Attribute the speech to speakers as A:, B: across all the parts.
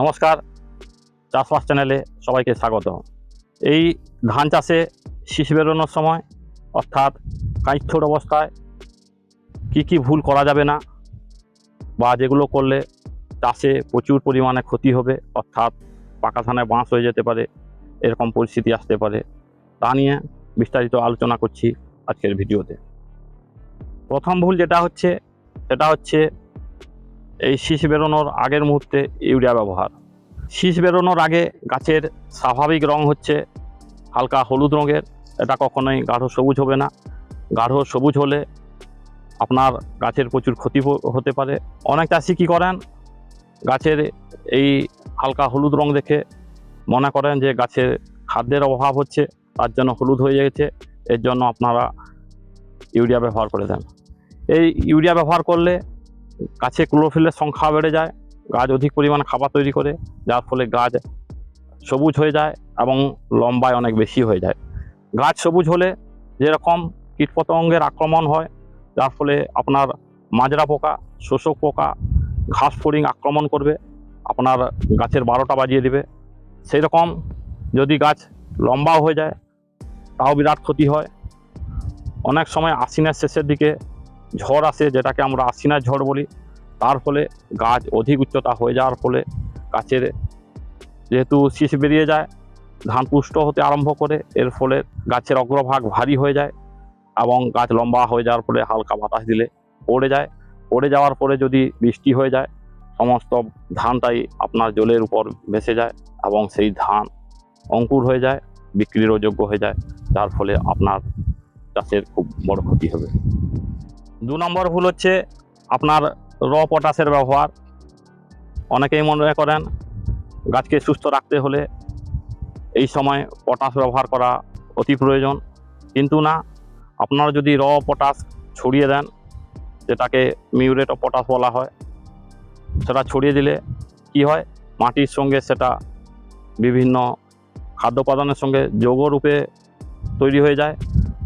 A: নমস্কার। চাষবাস চ্যানেলে সবাইকে স্বাগত। এই ধান চাষে শীষ বেরোনোর সময়, অর্থাৎ কাঁচথোর অবস্থায় কি কি ভুল করা যাবে না, বা যেগুলো করলে চাষে প্রচুর পরিমাণে ক্ষতি হবে, অর্থাৎ পাকা ধানে বাঁশ হয়ে যেতে পারে, এরকম পরিস্থিতি আসতে পারে, তা নিয়ে বিস্তারিত আলোচনা করছি আজকের ভিডিওতে। প্রথম ভুল যেটা হচ্ছে, সেটা হচ্ছে এই শীষ বেরোনোর আগের মুহূর্তে ইউরিয়া ব্যবহার। শীষ বেরোনোর আগে গাছের স্বাভাবিক রং হচ্ছে হালকা হলুদ রঙের। এটা কখনোই গাঢ় সবুজ হবে না। গাঢ় সবুজ হলে আপনার গাছের প্রচুর ক্ষতি হতে পারে। অনেক চাষি কী করেন? গাছের এই হালকা হলুদ রং দেখে মনে করেন যে গাছের খাদ্যের অভাব হচ্ছে, তার জন্য হলুদ হয়ে গেছে। এর জন্য আপনারা ইউরিয়া ব্যবহার করে দেন। এই ইউরিয়া ব্যবহার করলে গাছে ক্লোরোফিলের সংখ্যা বেড়ে যায়, গাছ অধিক পরিমাণ খাবার তৈরি করে, যার ফলে গাছ সবুজ হয়ে যায় এবং লম্বায় অনেক বেশি হয়ে যায়। গাছ সবুজ হলে যেরকম কীটপতঙ্গের আক্রমণ হয়, যার ফলে আপনার মাজরা পোকা, শোষক পোকা, ঘাস ফড়িং আক্রমণ করবে, আপনার গাছের বারোটা বাজিয়ে দেবে। সেই রকম যদি গাছ লম্বাও হয়ে যায়, তাও বিরাট ক্ষতি হয়। অনেক সময় আশ্বিনের শেষের দিকে ঝড় আসে, যেটাকে আমরা আশ্বিনের ঝড় বলি, তার ফলে গাছ অধিক উচ্চতা হয়ে যাওয়ার ফলে গাছের যেহেতু শীষ বেরিয়ে যায়, ধান পুষ্ট হতে আরম্ভ করে, এর ফলে গাছের অগ্রভাগ ভারী হয়ে যায় এবং গাছ লম্বা হয়ে যাওয়ার ফলে হালকা বাতাস দিলে পড়ে যায়। পড়ে যাওয়ার পরে যদি বৃষ্টি হয়ে যায়, সমস্ত ধানটাই আপনার জলের উপর ভেসে যায় এবং সেই ধান অঙ্কুর হয়ে যায়, বিক্রিরও যোগ্য হয়ে যায়, যার ফলে আপনার চাষের খুব বড় ক্ষতি হবে। দু নম্বর ভুল হচ্ছে আপনার র পটাশের ব্যবহার। অনেকেই মনে করেন গাছকে সুস্থ রাখতে হলে এই সময় পটাশ ব্যবহার করা অতি প্রয়োজন। কিন্তু না, আপনারা যদি র পটাশ ছড়িয়ে দেন, যেটাকে মিউরেট অফ পটাশ বলা হয়, সেটা ছড়িয়ে দিলে কি হয়? মাটির সঙ্গে সেটা বিভিন্ন খাদ্য উপাদানের সঙ্গে যৌগরূপে তৈরি হয়ে যায়।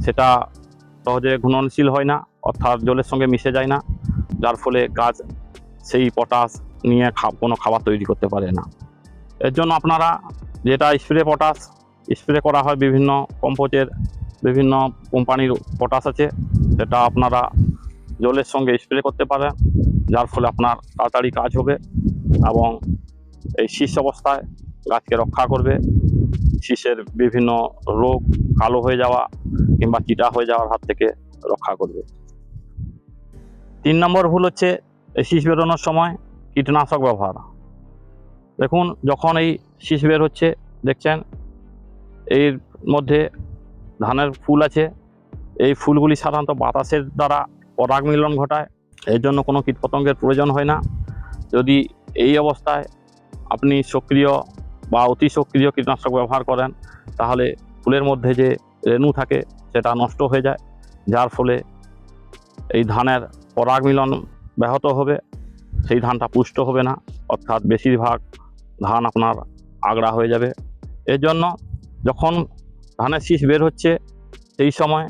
A: সেটা সহজে ঘূর্ণনশীল হয় না। অর্থাৎ জলের সঙ্গে মিশে যায় না, যার ফলে গাছ সেই পটাশ নিয়ে কোনো খাবার তৈরি করতে পারে না। এর জন্য আপনারা যেটা স্প্রে পটাশ, স্প্রে করা হয় বিভিন্ন কম্পোজের, বিভিন্ন কোম্পানির পটাশ আছে, সেটা আপনারা জলের সঙ্গে স্প্রে করতে পারেন, যার ফলে আপনার তাড়াতাড়ি কাজ হবে এবং এই শীষ অবস্থায় গাছকে রক্ষা করবে। শীষের বিভিন্ন রোগ কালো হয়ে যাওয়া কিংবা চিটা হয়ে যাওয়ার হাত থেকে রক্ষা করবে। তিন নম্বর ভুল হচ্ছে এই শীষ বেরোনোর সময় কীটনাশক ব্যবহার। দেখুন, যখন এই শীষ বের হচ্ছে, দেখছেন, এর মধ্যে ধানের ফুল আছে। এই ফুলগুলি সাধারণত বাতাসের দ্বারা পরাগ মিলন ঘটায়, এর জন্য কোনো কীটপতঙ্গের প্রয়োজন হয় না। যদি এই অবস্থায় আপনি সক্রিয় বা অতি সক্রিয় কীটনাশক ব্যবহার করেন, তাহলে ফুলের মধ্যে যে রেণু থাকে, সেটা নষ্ট হয়ে যায়, যার ফলে এই ধানের পরাগ মিলন ব্যাহত হবে, সেই ধানটা পুষ্ট হবে না। অর্থাৎ বেশিরভাগ ধান আপনার আগড়া হয়ে যাবে। এর জন্য যখন ধানের শীষ বের হচ্ছে, সেই সময়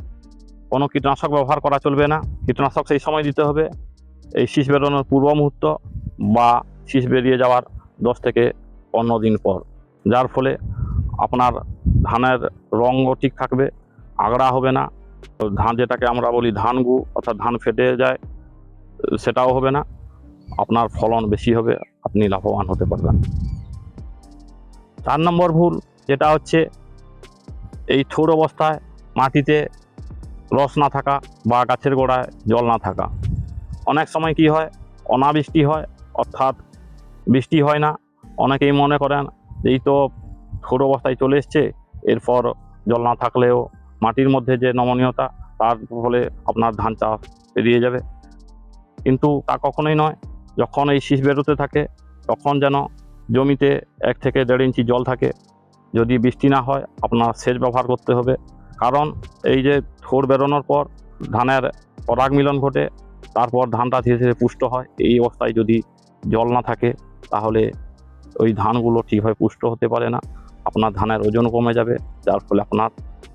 A: কোনো কীটনাশক ব্যবহার করা চলবে না। কীটনাশক সেই সময় দিতে হবে। এই শীষ বেরোনোর পূর্ব মুহূর্ত বা শীষ বেরিয়ে যাওয়ার দশ থেকে পনেরো দিন পর। যার ফলে আপনার ধানের রঙও ঠিক থাকবে, আগড়া হবে না। ধান যেটাকে আমরা বলি ধান গু অর্থাৎ ধান ফেটে যায় সেটাও হবে না। আপনার ফলন বেশি হবে, আপনি লাভবান হতে পারবেন। চার নম্বর ভুল যেটা হচ্ছে, এই থোর অবস্থায় মাটিতে রস না থাকা বা গাছের গোড়ায় জল না থাকা। অনেক সময় কি হয়, অনাবৃষ্টি হয়, অর্থাৎ বৃষ্টি হয় না। অনেকেই মনে করেন এই তো থোর অবস্থায় চলে এসছে, এরপর জল না থাকলেও মাটির মধ্যে যে নমনীয়তা, তার ফলে আপনার ধান চাষ এড়িয়ে যাবে। কিন্তু তা কখনোই নয়। যখন এই শীষ বেরোতে থাকে, তখন যেন জমিতে এক থেকে দেড় ইঞ্চি জল থাকে। যদি বৃষ্টি না হয়, আপনার সেচ ব্যবহার করতে হবে। কারণ এই যে থোর বেরোনোর পর ধানের পরাগ মিলন ঘটে, তারপর ধানটা ধীরে ধীরে পুষ্ট হয়। এই অবস্থায় যদি জল না থাকে, তাহলে ওই ধানগুলো ঠিকভাবে পুষ্ট হতে পারে না। আপনার ধানের ওজন কমে যাবে, যার ফলে আপনার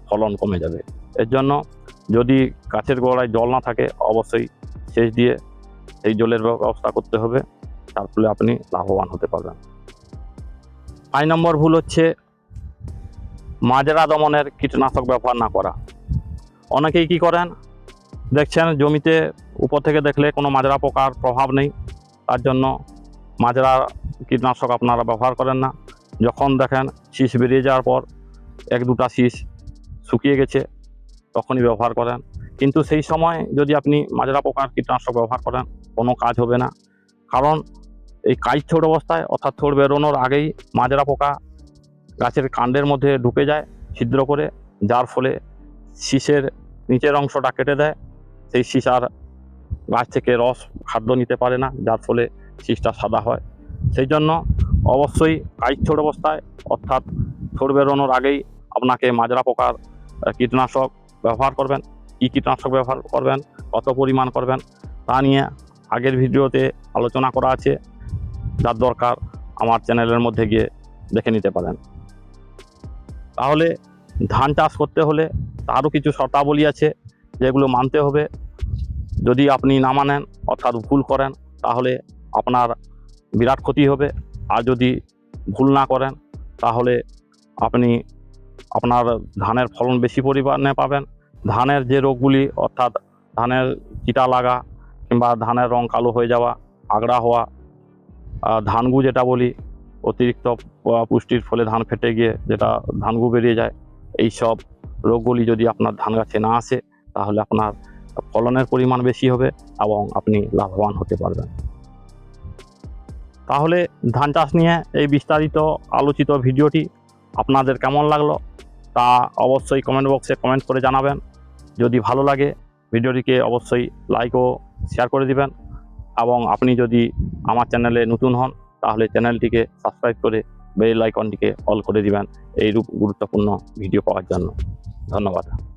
A: ফলন কমে যাবে। এর জন্য যদি গাছের গোড়ায় জল না থাকে, অবশ্যই সেচ দিয়ে এই জলের ব্যবস্থা করতে হবে, তার ফলে আপনি লাভবান হতে পারবেন। পাঁচ নম্বর ভুল হচ্ছে মাজরা দমনের কীটনাশক ব্যবহার না করা। অনেকেই কি করেন? দেখছেন জমিতে উপর থেকে দেখলে কোনো মাজরা পোকার প্রভাব নেই, তার জন্য মাজরা কীটনাশক আপনারা ব্যবহার করেন না। যখন দেখেন শীষ বেরিয়ে যাওয়ার পর এক দুটা শীষ শুকিয়ে গেছে, তখনই ব্যবহার করেন। কিন্তু সেই সময় যদি আপনি মাজরা পোকার কীটনাশক ব্যবহার করেন কোনো কাজ হবে না। কারণ এই কাজ থোড় অবস্থায়, অর্থাৎ থোড় বেরোনোর আগেই মাজরা পোকা গাছের কাণ্ডের মধ্যে ঢুকে যায় ছিদ্র করে, যার ফলে শীষের নিচের অংশটা কেটে দেয়। সেই শীষ আর গাছ থেকে রস খাদ্য নিতে পারে না, যার ফলে শীষটা সাদা হয়। সেই জন্য অবশ্যই কাজ ছোট অবস্থায়, অর্থাৎ থোড় বেরোনোর আগেই আপনাকে মাজরা পোকার কীটনাশক ব্যবহার করবেন। কী কীটনাশক ব্যবহার করবেন, কত পরিমাণ করবেন, তা নিয়ে আগের ভিডিওতে আলোচনা করা আছে, যার দরকার আমার চ্যানেলের মধ্যে গিয়ে দেখে নিতে পারেন। তাহলে ধান চাষ করতে হলে তারও কিছু শর্তাবলী আছে, যেগুলো মানতে হবে। যদি আপনি না মানেন, অর্থাৎ ভুল করেন, তাহলে আপনার বিরাট ক্ষতি হবে। আর যদি ভুল না করেন, তাহলে আপনি আপনার ধানের ফলন বেশি পরিমাণে পাবেন। ধানের যে রোগগুলি, অর্থাৎ ধানের চিটা লাগা কিংবা ধানের রং কালো হয়ে যাওয়া, আগড়া হওয়া ধানগু যেটা বলি, অতিরিক্ত পুষ্টির ফলে ধান ফেটে গিয়ে যেটা ধানগু বেরিয়ে যায় এই সব রোগগুলি যদি আপনার ধান গাছে না আসে, তাহলে আপনার ফলনের পরিমাণ বেশি হবে এবং আপনি লাভবান হতে পারবেন। তাহলে ধান চাষ নিয়ে এই বিস্তারিত আলোচিত ভিডিওটি আপনাদের কেমন লাগল তা অবশ্যই কমেন্ট বক্সে কমেন্ট করে জানাবেন। যদি ভালো লাগে, ভিডিওটিকে অবশ্যই লাইক ও শেয়ার করে দিবেন। এবং আপনি যদি আমার চ্যানেলে নতুন হন, তাহলে চ্যানেলটিকে সাবস্ক্রাইব করে বেল আইকনটিকে অল করে দিবেন। এইরূপ গুরুত্বপূর্ণ ভিডিও পাওয়ার জন্য। ধন্যবাদ।